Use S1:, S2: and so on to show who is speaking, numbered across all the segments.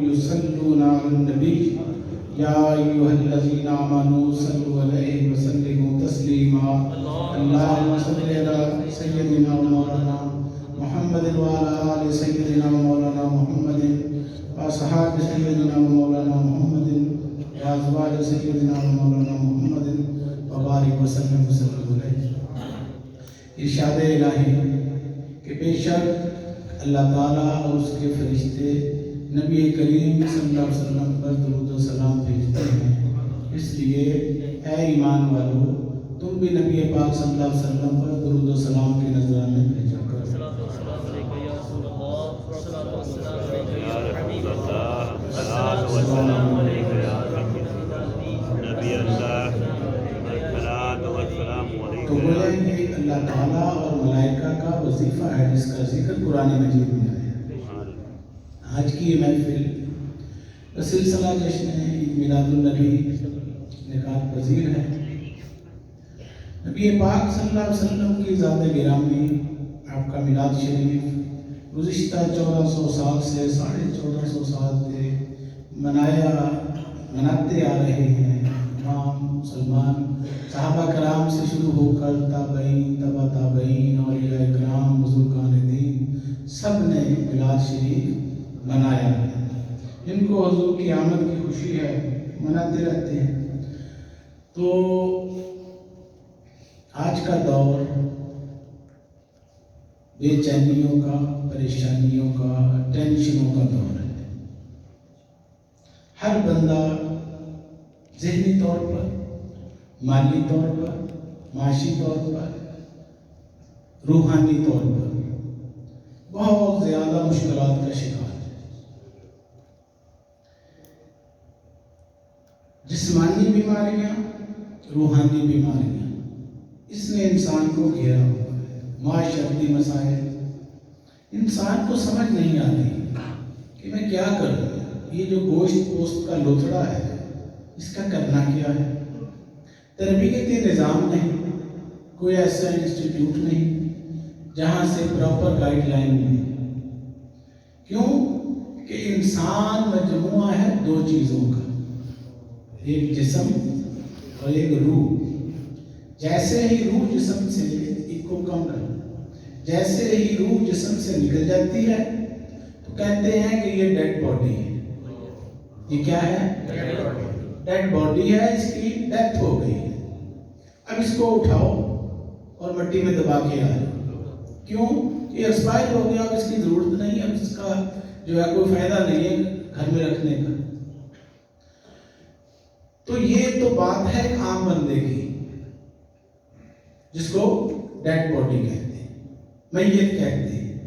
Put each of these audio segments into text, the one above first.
S1: يصلون على النبي يا أيها الذين آمنوا صلوا عليه وسلموا تسليما اللهم صل على سيدنا ومولانا محمد وعلى آل سيدنا ومولانا محمد وأصحاب سيدنا ومولانا محمد وأزواج سيدنا ومولانا محمد وبارك وسلم وسلم عليه. ارشاد الہی کہ بے شک اللہ تعالیٰ اور اس کے فرشتے نبی کریم صلی اللہ علیہ وسلم پر درود و سلام بھیجتے ہیں۔ اس لیے اے ایمان والو، تم بھی نبی پاک صلی اللہ علیہ وسلم پر درود و سلام کے نذرانے بھیجا کرو۔ تو
S2: يا
S1: گویا اللہ تعالیٰ اور ملائکہ کا وظیفہ ہے، جس کا ذکر قرآن مجید میں آیا ہے
S2: سبحان اللہ
S1: آج کی یہ محفل سلسلہ جشن عید میلاد النبی نکات پذیر ہے نبی پاک صلی اللہ علیہ وسلم کی ذات گرامی آپ کا میلاد شریف گزشتہ چودہ سو سال سے ساڑھے چودہ سو سال سے منایا، مناتے آ رہے ہیں۔ تمام مسلمان، صحابہ کرام سے شروع ہو کر تابعین تبا تابعین، اولیاء اکرام بزرگان دین، سب نے میلاد شریف منایا ہے۔ جن کو حضور کی آمد کی خوشی ہے، مناتے رہتے ہیں۔ تو آج کا دور بے چینیوں کا، پریشانیوں کا، ٹینشنوں کا دور ہے۔ ہر بندہ ذہنی طور پر، مالی طور پر، معاشی طور پر، روحانی طور پر بہت زیادہ مشکلات کا شکار ہے جسمانی بیماریاں روحانی بیماریاں اس نے انسان کو گھیرا۔ ہوا ہے معاشرتی مسائل۔ انسان کو سمجھ نہیں آتی کہ میں کیا کروں۔ یہ جو گوشت پوست کا لوتھڑا ہے، اس کا کرنا کیا ہے؟ تربیتی نظام نہیں، کوئی ایسا انسٹیٹیوٹ نہیں جہاں سے پراپر گائیڈ لائن ملے۔ کیوں؟ کہ انسان مجموعہ ہے دو چیزوں کا۔ ایک جسم اور ایک روح۔ جیسے ہی روح جسم سے ایک کو کم کر جیسے ہی روح جسم سے نکل جاتی ہے، تو کہتے ہیں کہ یہ ڈیڈ باڈی ہے۔ یہ کیا ہے؟ ڈیڈ باڈی ہے، اس کی ڈیتھ ہو گئی ہے۔ اب اس کو اٹھاؤ اور مٹی میں دبا کے آ کیوں؟ یہ ایکسپائر ہو گیا، اب اس کی ضرورت نہیں، اب اس کا جو ہے کوئی فائدہ نہیں ہے گھر میں رکھنے کا۔ تو یہ تو بات ہے عام بندے کی جس کو ڈیڈ باڈی کہتے ہیں میت کہتے ہیں۔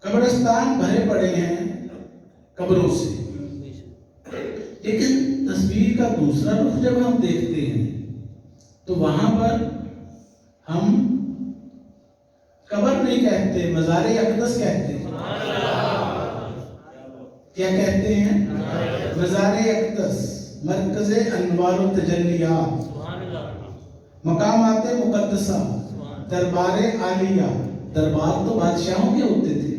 S1: قبرستان بھرے پڑے ہیں قبروں سے۔ لیکن تصویر کا دوسرا رخ جب ہم دیکھتے ہیں تو وہاں پر ہم قبر نہیں کہتے مزار اقدس کہتے ہیں۔ کیا کہتے ہیں؟ مزار اقدس۔ مرکز انوار و تجلیات مقامات مقدسہ۔ دربار عالیہ۔ دربار تو بادشاہوں کے ہوتے تھے۔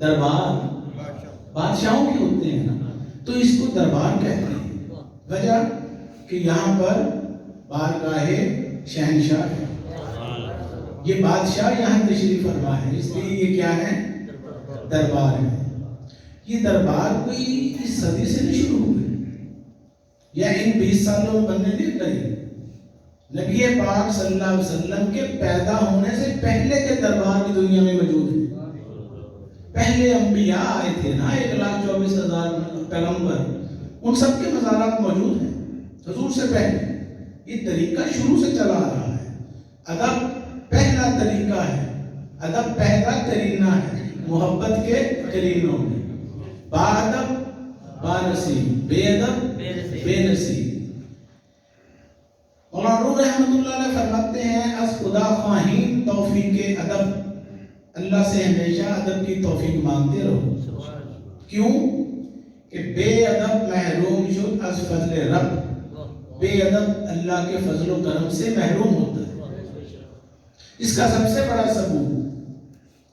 S1: دربار بادشاہوں کے ہوتے ہیں نا۔ تو اس کو دربار کہتے ہیں۔ وجہ کہ یہاں پر بارگاہ شہنشاہ ہے۔ یہ بادشاہ یہاں تشریف فرما ہے۔ اس لیے یہ کیا ہے؟ دربار ہے۔ یہ دربار کوئی اس صدی سے نہیں شروع ہوئے۔ یا ان بیس سالوں میں بننے نہیں لگے نبی پاک صلی اللہ علیہ وسلم کے پیدا ہونے سے پہلے کے دربار کی دنیا میں موجود ہیں۔ پہلے انبیاء آئے تھے نا، ایک لاکھ چوبیس ہزار پیغمبر۔ ان سب کے مزارات موجود ہیں۔ حضور سے پہلے۔ یہ طریقہ شروع سے چلا آ رہا ہے۔ ادب پہلا طریقہ ہے۔ ادب پہلا کرینہ ہے۔ محبت کے کرینوں میں۔ با ادب، با نصیب۔ بے ادب
S3: بے نصیب۔
S1: مولانا روح رحمت اللہ علیہ فرماتے ہیں از خدا خواہین توفیق ادب۔ اللہ سے ہمیشہ ادب کی توفیق مانگتے رہو۔ کیوں؟ کہ بے ادب محروم شد از فضل رب۔ بے ادب اللہ کے فضل و کرم سے محروم ہوتا ہے۔ اس کا سب سے بڑا ثبوت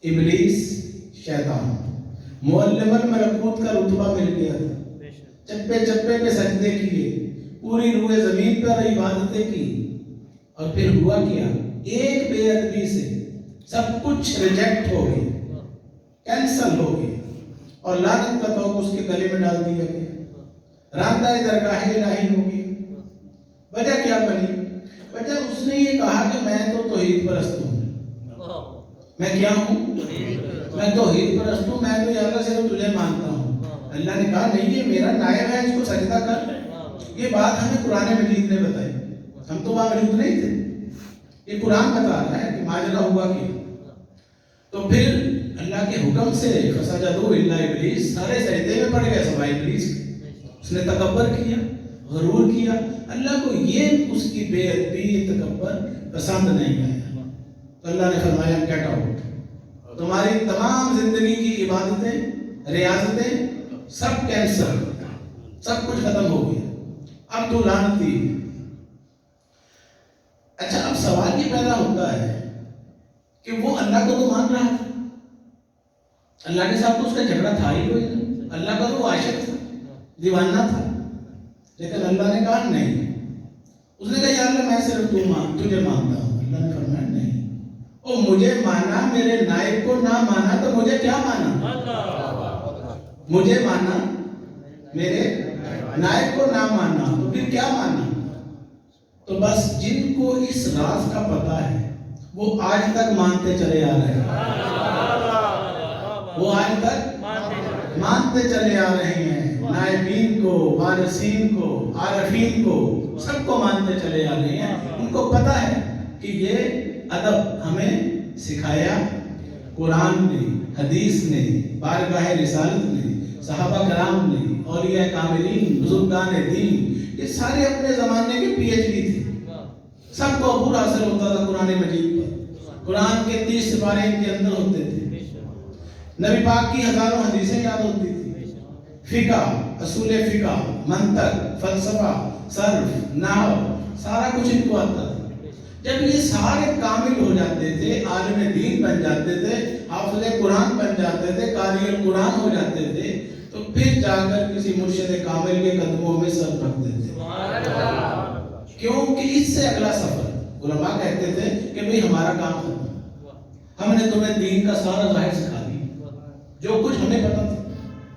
S1: ابلیس شیطان۔ معلم الملکوت کا رتبہ مل گیا تھا۔ چپے چپے پہ سجدے کیے پوری روئے زمین پر عبادتیں کی۔ اور پھر ہوا کیا؟ ایک بے ادبی سے سب کچھ ریجیکٹ ہو گئی کینسل ہو گئی اور لعنت کا توق اس کے گلے میں ڈال دیا گیا۔ راندہ درگاہ الہی ہو گئی وجہ کیا بنی؟ وجہ اس نے یہ کہا کہ میں تو توحید پرست ہوں۔ میں کیا ہوں؟ میں توحید پرست ہوں۔ میں تو اللہ صرف تجھے مانتا ہوں۔ اللہ نے کہا نہیں یہ میرا نائب ہے اس کو سجدہ کر. یہ بات ہمیں قرآن مجید نے بتائی۔ ہم تو وہاں موجود نہیں تھے۔ یہ قرآن بتا رہا ہے کہ ماجرا ہوا کیا۔ تو پھر اللہ کے حکم سے فسجدوا الا ابلیس سارے سجدے میں پڑ گئے سوائے ابلیس۔ اس نے تکبر کیا غرور کیا۔ اللہ کو یہ اس کی بے ادبی تکبر پسند نہیں آیا۔ تو اللہ نے فرمایا گیٹ آؤٹ تمہاری تمام زندگی کی عبادتیں ریاضتیں سب کینسل سب کچھ ختم ہو گیا۔ اب تو لانتی اچھا اب سوال یہ پیدا ہوتا ہے کہ وہ اللہ کو تو مان رہا تھا۔ اللہ کے ساتھ تو اس کا جھگڑا تھا ہی کوئی نہیں۔ اللہ کا تو عاشق تھا، دیوانہ تھا۔ لیکن اللہ نے کہا نہیں۔ اس نے کہا یا اللہ میں صرف تو مان، تجھے مانتا ہوں۔ اللہ نے فرمایا، نہیں۔ او مجھے مانا، میرے نائب کو نہ مانا تو مجھے کیا مانا؟ مجھے مانا میرے نائب کو نہ مانا تو پھر کیا مانا تو بس جن کو اس راز کا پتا ہے، وہ آج تک مانتے چلے آ رہے ہیں۔ وہ آج تک مانتے چلے آ رہے ہیں۔ نائبین کو، وارثین کو، عارفین کو، سب کو مانتے چلے آ رہے ہیں۔ ان کو پتا ہے کہ یہ ادب ہمیں سکھایا قرآن نے، حدیث نے، بارگاہ رسالت نے۔ صحابہ کرام نے، اولیاء کاملین، بزرگان دین، یہ سارے اپنے زمانے کے پی ایچ ڈی تھے۔ سب کو عبور حاصل ہوتا تھا قرآن مجید پر۔ قرآن کے تیس سپارے ان کے اندر ہوتے تھے۔ نبی پاک کی ہزاروں حدیثیں یاد ہوتی تھی فقہ، اصول فقہ، منطق، فلسفہ، صرف، نحو، سارا کچھ ان کو آتا تھا۔ جب یہ سارے کامل ہو جاتے تھے، عالم دین بن جاتے تھے، حافظ قرآن بن جاتے تھے، قاری القرآن ہو جاتے تھے پھر جا کر کسی مرشد کامل کے قدموں میں سر رکھتے تھے کیونکہ اس سے اگلا سفر، علماء کہتے تھے کہ بھئی ہمارا کام ختم ہم نے تمہیں دین کا سارا ظاہر سکھا دی جو کچھ ہمیں پتا تھا۔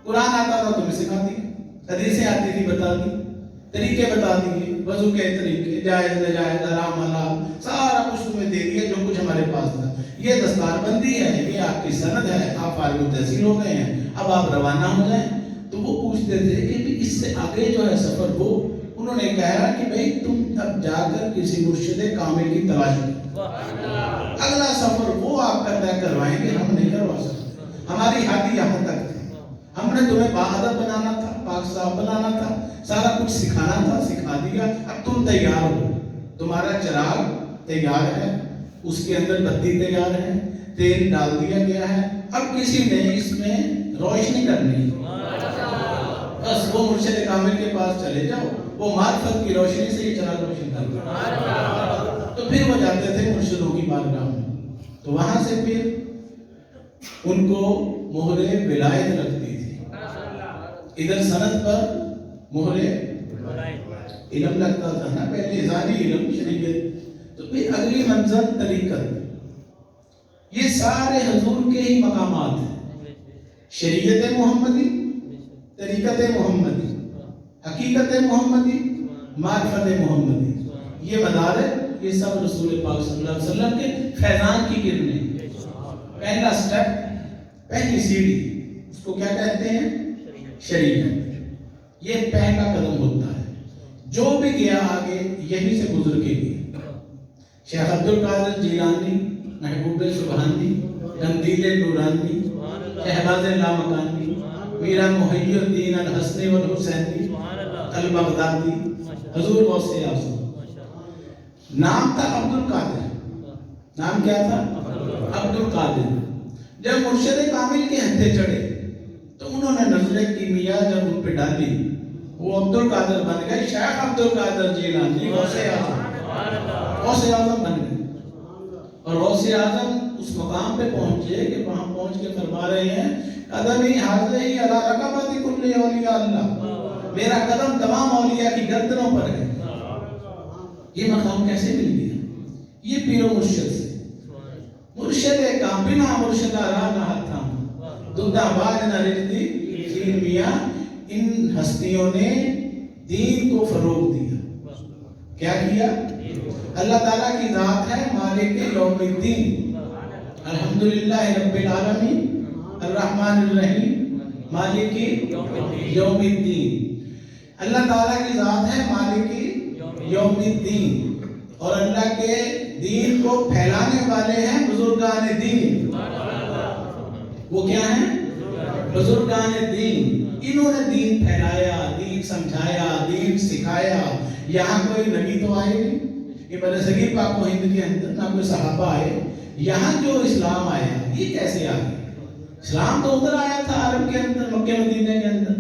S1: قرآن آتا تھا، تمہیں سکھا دی حدیثیں آتی تھی بتا دی طریقے بتا دیے وضو کے طریقے، جائز نجائز حرام، حلال، سارا کچھ تمہیں دے دیا، جو کچھ ہمارے پاس تھا۔ یہ دستار بندی ہے، یہ آپ کی سند ہے، آپ فارغ تحصیل ہو گئے ہیں۔ اب آپ روانہ ہو جائیں۔ تو تھے کہ اس سے آگے جو ہے سفر وہ انہوں نے کہا کہ بھئی تم اب جا کر کسی مرشد کامل کی تلاش کرو۔ اگلا سفر وہ آپ کا طے کروائیں گے، ہم نہیں کروا سکتے۔ ہماری ہاتھی یہاں تک تھی۔ ہم نے تمہیں باادب بنانا تھا، پاک صاحب بنانا تھا، سارا کچھ سکھانا تھا، سکھا دیا۔ اب تم تیار ہو۔ تمہارا چراغ تیار ہے، اس کے اندر بتی تیار ہے، تیل ڈال دیا گیا ہے۔ اب کسی نے اس میں روشنی کرنی ہے۔ بس وہ مرشد کامل کے پاس چلے جاؤ، وہ معرفت کی روشنی سے ہی چراغ روشن کر تو پھر وہ جاتے تھے مرشدوں کی بارگاہ میں۔ تو وہاں سے پھر ان کو مہر ولایت لگتی تھی۔ ادھر سند پر مہر علم لگتا تھا نا، پہلے ظاہری علم شریعت۔ تو پھر اگلی منزل طریقت۔ یہ سارے حضور کے ہی مقامات ہیں۔ شریعت محمدی طریقت محمدی۔ حقیقت محمدی، معرفت محمدی۔ یہ مدارک یہ سب رسول پاک صلی اللہ علیہ وسلم کے فیضان کی کرنیں پہلا سٹیپ پہلی سیڑھی، اس کو کیا کہتے ہیں؟ شریعت۔ یہ پہلا قدم ہوتا ہے۔ جو بھی گیا آگے یہی سے گزر کے گیا شیخ عبد القادر جیلانی، محبوب سبحانی جی، قندیل نورانی، شہباز لامکانی میرا محی الدین الحسنی والحسینی البغدادی حضور غوث اعظم نام تھا عبد القادر نام کیا تھا؟ عبد القادر جب مرشد کامل کے ہتھے چڑھے تو انہوں نے نظر کیمیا جب ان پہ ڈالی۔ وہ عبد القادر بن گئے۔ شیخ عبد القادر جیلانی جی، غوث اعظم۔ غوث اعظم بن گئے۔ اور غوث اعظم اس مقام پہ پہنچے کہ وہاں پہنچ کے فرما رہے ہیں قدمی حاضری علی رقبت کل اولیاء اللہ۔ میرا قدم تمام اولیاء کی گردنوں پر ہے۔ یہ مقام کیسے مل گیا؟ یہ پیر و مرشد سے۔ مرشد کا بنا مرشد را نہ تھا دودہ باز نہ رجدی پیر میاں، ان ہستیوں نے دین کو فروغ دیا۔ کیا کیا؟ اللہ تعالیٰ کی ذات ہے مالک یوم الدین۔ الحمدللہ رب العالمین۔ الرحمن الرحیم، مالک یوم الدین۔ اللہ تعالیٰ کی ذات ہے مالک یوم الدین۔ اور اللہ کے دین کو پھیلانے والے ہیں بزرگان دین۔ وہ کیا ہیں؟ بزرگان دین۔ انہوں نے دین پھیلایا، دین سمجھایا، دین سکھایا۔ یہاں کوئی نبی تو آئے نہیں، یہ بڑے صغیر پاک و ہند کے اندر، نہ کوئی صحابہ آئے۔ یہاں جو اسلام آیا، یہ کیسے آ گیا؟ اسلام تو ادھر آیا تھا عرب کے اندر مکہ مدینہ کے اندر۔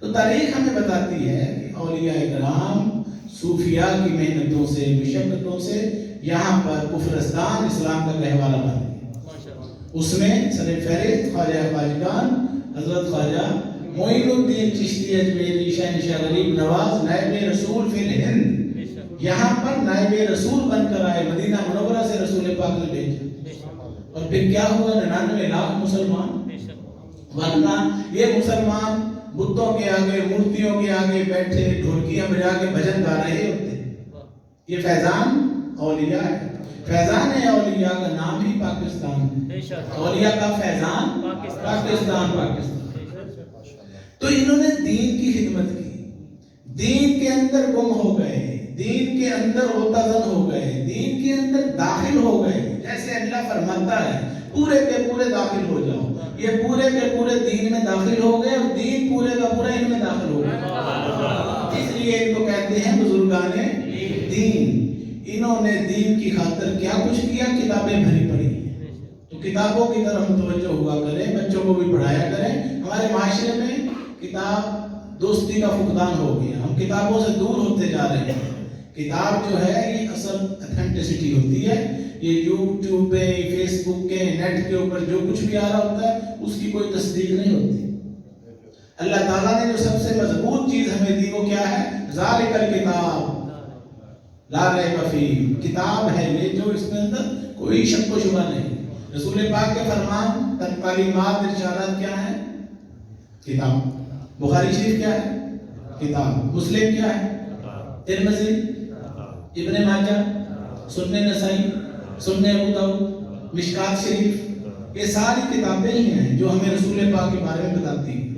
S1: تو تاریخ ہمیں بتاتی ہے کہ اولیاء کرام صوفیاء کی محنتوں سے مشقتوں سے یہاں پر کفرستان اسلام کا گہوارہ بن گیا۔ اس میں سر فہرست خواجہ خواجگان حضرت خواجہ معین الدین چشتی اجمیری شہنشاہ غریب نواز نائب رسول فی الہند۔ یہاں پر نائب رسول بن کر آئے مدینہ منورہ سے رسول پاک نے بھیجا۔ اور پھر کیا ہوا ننانوے لاکھ مسلمان؟ ورنہ یہ مسلمان بتوں کے آگے، مورتیوں کے آگے بیٹھے، ڈھولکیاں بجا کے بھجن گا رہے ہوتے یہ فیضان اولیاء ہے۔ فیضان اولیاء کا نام ہی پاکستان ہے۔ اولیاء کا فیضان پاکستان۔ پاکستان تو انہوں نے دین کی خدمت کی۔ دین کے اندر گم ہو گئے۔ دین کے اندر متزن ہو گئے۔ دین کے اندر داخل ہو گئے۔ جیسے اللہ فرماتا ہے، پورے کے پورے داخل ہو جاؤ۔ یہ پورے کے پورے دین میں داخل ہو گئے اور دین پورے کا پورا ان میں داخل ہو گیا اس لیے ان کو کہتے ہیں بزرگان دین۔ انہوں نے دین کی خاطر کیا کچھ کیا؟ کتابیں بھری پڑی۔ تو کتابوں کی طرف ہم توجہ ہوا کریں، بچوں کو بھی پڑھایا کریں۔ ہمارے معاشرے میں کتاب دوستی کا فقدان ہو گیا۔ ہم کتابوں سے دور ہوتے جا رہے ہیں۔ کتاب جو ہے، یہ اصل اتھینٹسٹی ہوتی ہے۔ یہ یوٹیوب پہ فیس بک کے نیٹ کے اوپر جو کچھ بھی آ رہا ہوتا ہے، اس کی کوئی تصدیق نہیں ہوتی۔ اللہ تعالیٰ نے جو سب سے مضبوط چیز ہمیں دی وہ کیا ہے؟ ذالک الکتاب۔ لا ریب فیہ۔ کتاب ہے یہ جو اس کے اندر کوئی شک و شبہ نہیں۔ رسول پاک کے فرمان تعلیمات ارشادات کیا ہیں؟ کتاب۔ بخاری شریف کیا ہے؟ کتاب۔ مسلم کیا ہے؟ ترمذی۔ ابن ماجہ۔ سنن نسائی۔ سنن ابو مشکات شریف، یہ ساری کتابیں ہی ہیں جو ہمیں رسول پاک کے بارے میں بتاتی ہیں۔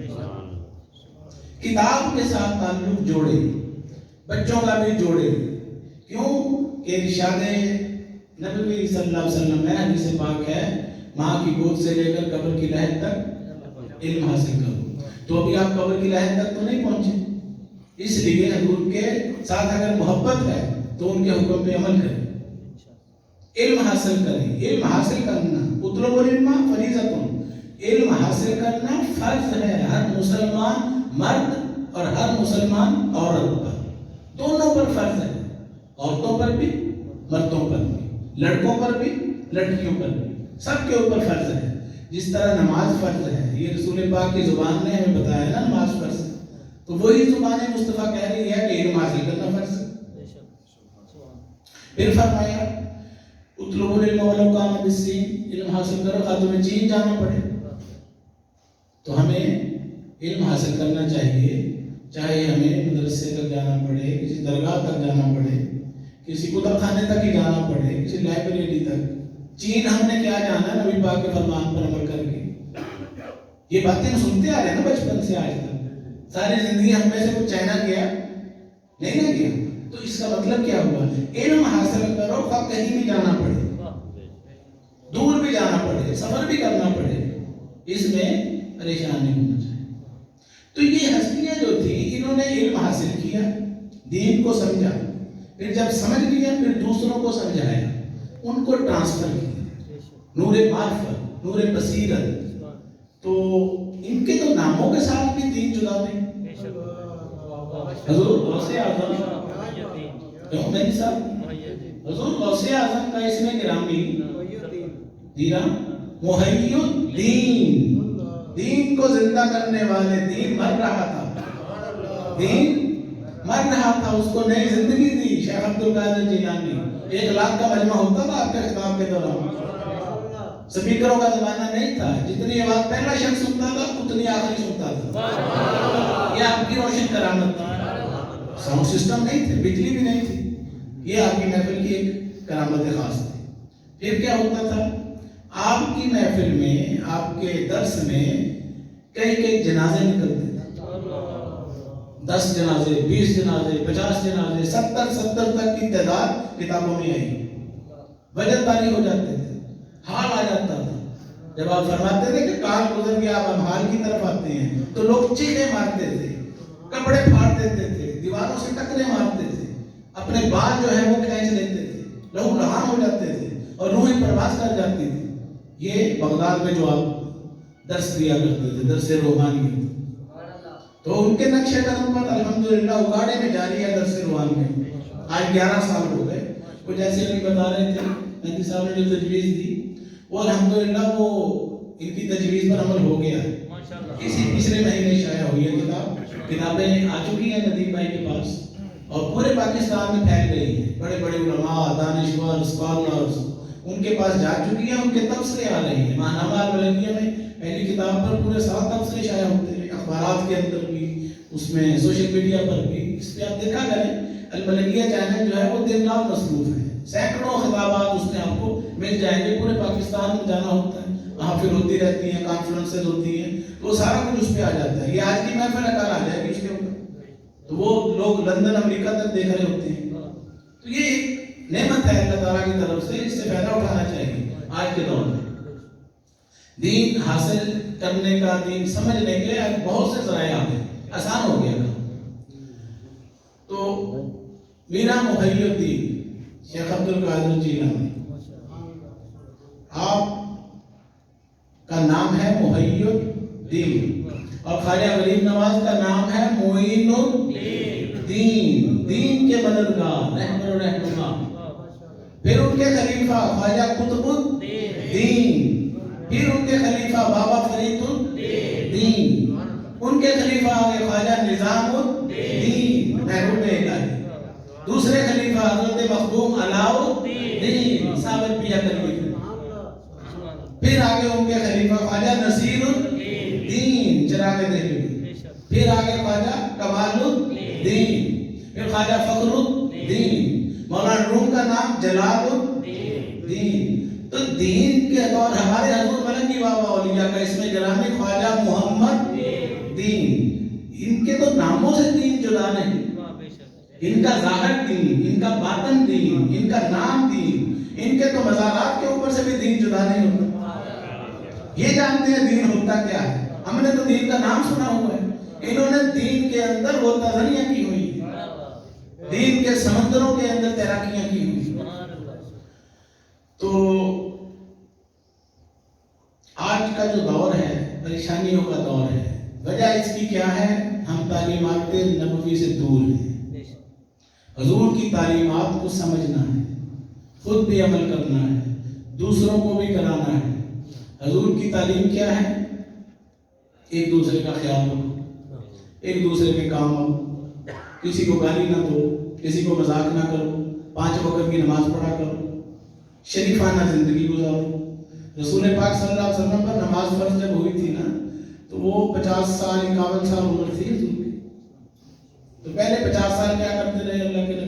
S1: کتاب کے ساتھ تعلق جوڑے، بچوں کا بھی جوڑے۔ کیوں؟ کہ ارشاد نبی صلی اللہ علیہ وسلم میں حدیث پاک ہے، ماں کی گود سے لے کر قبر کی لہر تک علم حاصل کرو۔ تو ابھی آپ قبر کی لہر تک تو نہیں پہنچے۔ اس لیے حضور کے ساتھ اگر محبت ہے تو ان کے حکم پہ عمل کریں۔ علم حاصل کریں۔ علم حاصل کرنا اطلب العلم فریضت علم حاصل کرنا فرض ہے ہر مسلمان مرد اور ہر مسلمان عورت پر۔ دونوں پر فرض ہے۔ عورتوں پر بھی مردوں پر بھی۔ لڑکوں پر بھی لڑکیوں پر بھی۔ سب کے اوپر فرض ہے۔ جس طرح نماز فرض ہے یہ رسول پاک کی زبان نے ہمیں بتایا نا نماز فرض ہے۔ تو وہی زبان مصطفیٰ کہہ رہی ہے کہ علم حاصل کرنا فرض ہے۔ پھر فرمایا اطلب العلم ولو کان بالسین علم حاصل کرو خواہ تمہیں چین جانا پڑے۔ تو ہمیں علم حاصل کرنا چاہیے، چاہے ہمیں مدرسے تک جانا پڑے، کسی درگاہ تک جانا پڑے، کسی کتب خانے تک ہی جانا پڑے، کسی لائبریری تک۔ چین ہم نے کیا جانا نبی پاک کے فرمان پر عمل کر کے۔ یہ باتیں ہم سنتے آ رہے ہیں نا بچپن سے آج تک۔ ساری زندگی ہم میں سے کچھ چائنا گیا نہیں نہ گیا تو اس کا مطلب کیا ہوا؟ علم حاصل کرو خواہ کہیں بھی جانا پڑے۔ دور بھی جانا پڑے سفر بھی کرنا پڑے۔ اس میں پریشان نہیں ہونا چاہیے۔ تو یہ ہستیاں جو تھی انہوں نے علم حاصل کیا دین کو سمجھا۔ پھر جب سمجھ لیا پھر دوسروں کو سمجھایا۔ ان کو ٹرانسفر کیا۔ نور معرفت نور بصیرت۔ تو ان کے تو ناموں کے ساتھ بھی دین جدا نہیں حضور غوث اعظم کیوں نہیں صاحب حضور غوث اعظم کا اس میں گرامی دیرا محی الدین دین۔ کو زندہ کرنے والے دین مر رہا تھا۔ دین مر رہا تھا، اس کو نئی زندگی دی۔ شیخ عبد القادر جیلانی۔ ایک لاکھ کا مجمع ہوتا تھا آپ کے خطاب کے دوران۔ سپیکروں کا زمانہ نہیں تھا۔ جتنی آواز پہلا شخص سنتا تھا، اتنی آخری سنتا تھا۔ یہ آپ کی روشن کرامت تھی۔ ساؤنڈ سسٹم نہیں تھے بجلی بھی نہیں تھی۔ یہ آپ کی محفل کی ایک کرامت خاص تھی۔ پھر کیا ہوتا تھا؟ آپ کی محفل میں، آپ کے درس میں کئی کئی جنازے نکلتے تھے۔ دس جنازے، بیس جنازے، پچاس جنازے، ستر ستر تک کی تعداد کتابوں میں آئی۔ وجہ تاری ہو جاتے تھے۔ حال آ جاتا تھا۔ جب آپ فرماتے تھے کہ کال گزر گیا، آپ اب حال کی طرف آتے ہیں، تو لوگ چیخے مارتے تھے، کپڑے پھاڑ دیتے تھے دیواروں سے ٹکرے مارتے تھے اپنے بال جو ہے وہ کھینچ لیتے تھے لہو لہان ہو جاتے تھے اور روحیں پرواز کر جاتی تھی یہ بغداد میں جو آپ درس دیا کرتے تھے درس روحانی تو ان کے نقش قدم پر الحمدللہ اگاڑے میں جاری ہے درس روحانی آج گیارہ سال ہو گئے وہ جیسے ابھی بتا رہے تھے مہدی صاحب نے جو تجویز دی وہ الحمدللہ وہ ان کی تجویز پر عمل ہو گیا ہے اسی پچھلے مہینے شائع ہوئی ہے کتاب کتابیں آ چکی ہیں ندیم بھائی کے پاس اور پورے پاکستان میں پھیل گئی ہیں۔ بڑے بڑے علماء دانشور اسکالرز ان کے پاس جا چکی ہیں، ان کے تبصرے آ رہی ہیں۔ ماہنامہ الملکیہ میں پہلی کتاب پر پورے سات تبصرے شائع ہوتے ہیں۔ اخبارات کے اندر بھی، اس میں سوشل میڈیا پر بھی۔ اس پہ آپ دیکھا کریں الملکیہ چینل جو ہے، وہ دن رات مصروف ہے۔ سینکڑوں خطابات اس میں آپ کو مل جائیں گے۔ پورے پاکستان میں جانا ہوتا ہے۔ پھر ہوتی رہتی ہیں کانفرنسز ہوتی ہیں، تو وہ سارا کچھ اس پہ آ جاتا ہے۔ یہ آج کی محفل کل آ جائے گی اس کے اوپر۔ تو وہ لوگ لندن، امریکہ تک دیکھ رہے ہوتے ہیں۔ تو یہ ایک نعمت ہے اللہ تعالیٰ کی طرف سے، اس سے فائدہ اٹھانا چاہیے آج کے دور میں۔ دین حاصل کرنے کا، دین سمجھنے کے لیے بہت سے ذرائع آ گئے آسان ہو گیا تو میرا محی الدین، شیخ عبد القادر جیلانی۔ آپ نام ہے محی الدین اور خواجہ غریب نواز کا نام ہے معین الدین۔ دین کے مددگار رحمر و رہنما۔ پھر ان کے خلیفہ خواجہ قطب الدین۔ پھر ان کے خلیفہ بابا فرید الدین۔ ان کے خلیفہ آگے خواجہ نظام الدین، محبوب الہی دوسرے خلیفہ حضرت مخدوم علاؤ الدین ثابت پیا خلیفہ پھر آگے ان کے خلیفہ خواجہ نصیر الدین چراغ دہلوی پھر آگے خواجہ کمال الدین، پھر خواجہ فخر الدین۔ مولانا روم کا نام جلال الدین۔ تو دین کے دور ہمارے حضور ملنگی بابا اولیاء کا اس میں گرامی خواجہ محمد دین ان کے تو ناموں سے دین جدا نہیں۔ ان کا ظاہر دین، ان کا باطن دین، ان کا نام دین۔ ان کے تو مزارات کے اوپر سے بھی دین جدا نہیں ہوتا۔ یہ جانتے ہیں دین ہوتا کیا ہے؟ ہم نے تو دین کا نام سنا ہوا ہے۔ انہوں نے دین کے اندر وہ تذریہ کی ہوئی ہے دین کے سمندروں کے اندر تیراکیاں کی ہوئی تو آج کا جو دور ہے، پریشانیوں کا دور ہے، وجہ اس کی کیا ہے؟ ہم تعلیمات نبوی سے دور ہیں۔ حضور کی تعلیمات کو سمجھنا ہے، خود بھی عمل کرنا ہے، دوسروں کو بھی کرانا ہے۔ حضور کی تعلیم کیا ہے؟ ایک دوسرے کا خیال رکھو، ایک دوسرے کے کام آؤ، کسی کو گالی نہ دو، کسی کو مذاق نہ کرو، پانچ وقت کی نماز پڑھا کرو، شریفانہ زندگی گزارو۔ رسول پاک صلی اللہ علیہ وسلم پر نماز فرض جب ہوئی تھی نا، تو وہ پچاس سال، اکاون سال عمر تھی تو پہلے پچاس سال کیا کرتے رہے اللہ کے